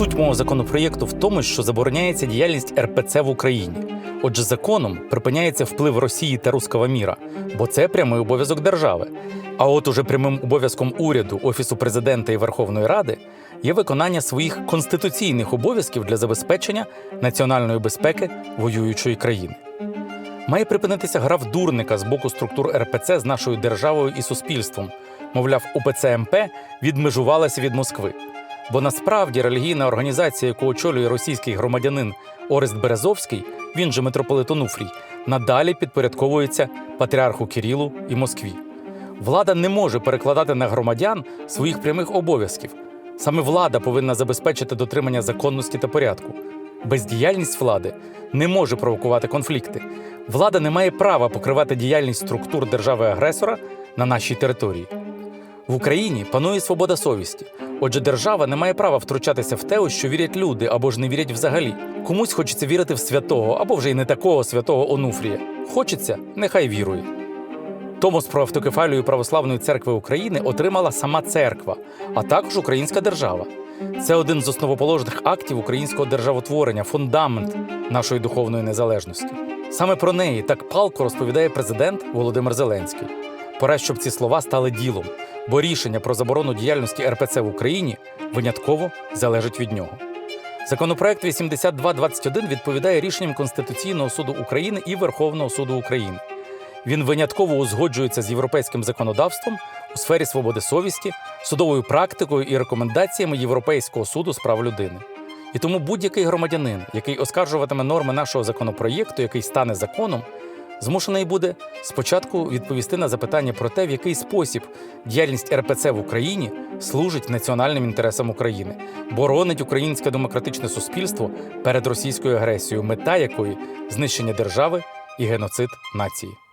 Суть мого законопроєкту в тому, що забороняється діяльність РПЦ в Україні. Отже, законом припиняється вплив Росії та руского міра, бо це прямий обов'язок держави. А от уже прямим обов'язком уряду, офісу президента і Верховної Ради є виконання своїх конституційних обов'язків для забезпечення національної безпеки воюючої країни. Має припинитися гра в дурника з боку структур РПЦ з нашою державою і суспільством. Мовляв, УПЦ МП відмежувалася від Москви. Бо насправді релігійна організація, яку очолює російський громадянин Орест Березовський, він же митрополит Онуфрій, надалі підпорядковується патріарху Кирилу і Москві. Влада не може перекладати на громадян своїх прямих обов'язків. Саме влада повинна забезпечити дотримання законності та порядку. Бездіяльність влади не може провокувати конфлікти. Влада не має права покривати діяльність структур держави-агресора на нашій території. В Україні панує свобода совісті. Отже, держава не має права втручатися в те, у що вірять люди або ж не вірять взагалі. Комусь хочеться вірити в святого або вже й не такого святого Онуфрія. Хочеться, нехай вірує. Томос про автокефалію Православної церкви України отримала сама церква, а також українська держава. Це один з основоположних актів українського державотворення, фундамент нашої духовної незалежності. Саме про неї так палко розповідає президент Володимир Зеленський. Пора, щоб ці слова стали ділом, бо рішення про заборону діяльності РПЦ в Україні винятково залежить від нього. Законопроект 8221 відповідає рішенням Конституційного суду України і Верховного суду України. Він винятково узгоджується з європейським законодавством у сфері свободи совісті, судовою практикою і рекомендаціями Європейського суду з прав людини. І тому будь-який громадянин, який оскаржуватиме норми нашого законопроєкту, який стане законом, змушений буде спочатку відповісти на запитання про те, в який спосіб діяльність РПЦ в Україні служить національним інтересам України, боронить українське демократичне суспільство перед російською агресією, мета якої знищення держави і геноцид нації.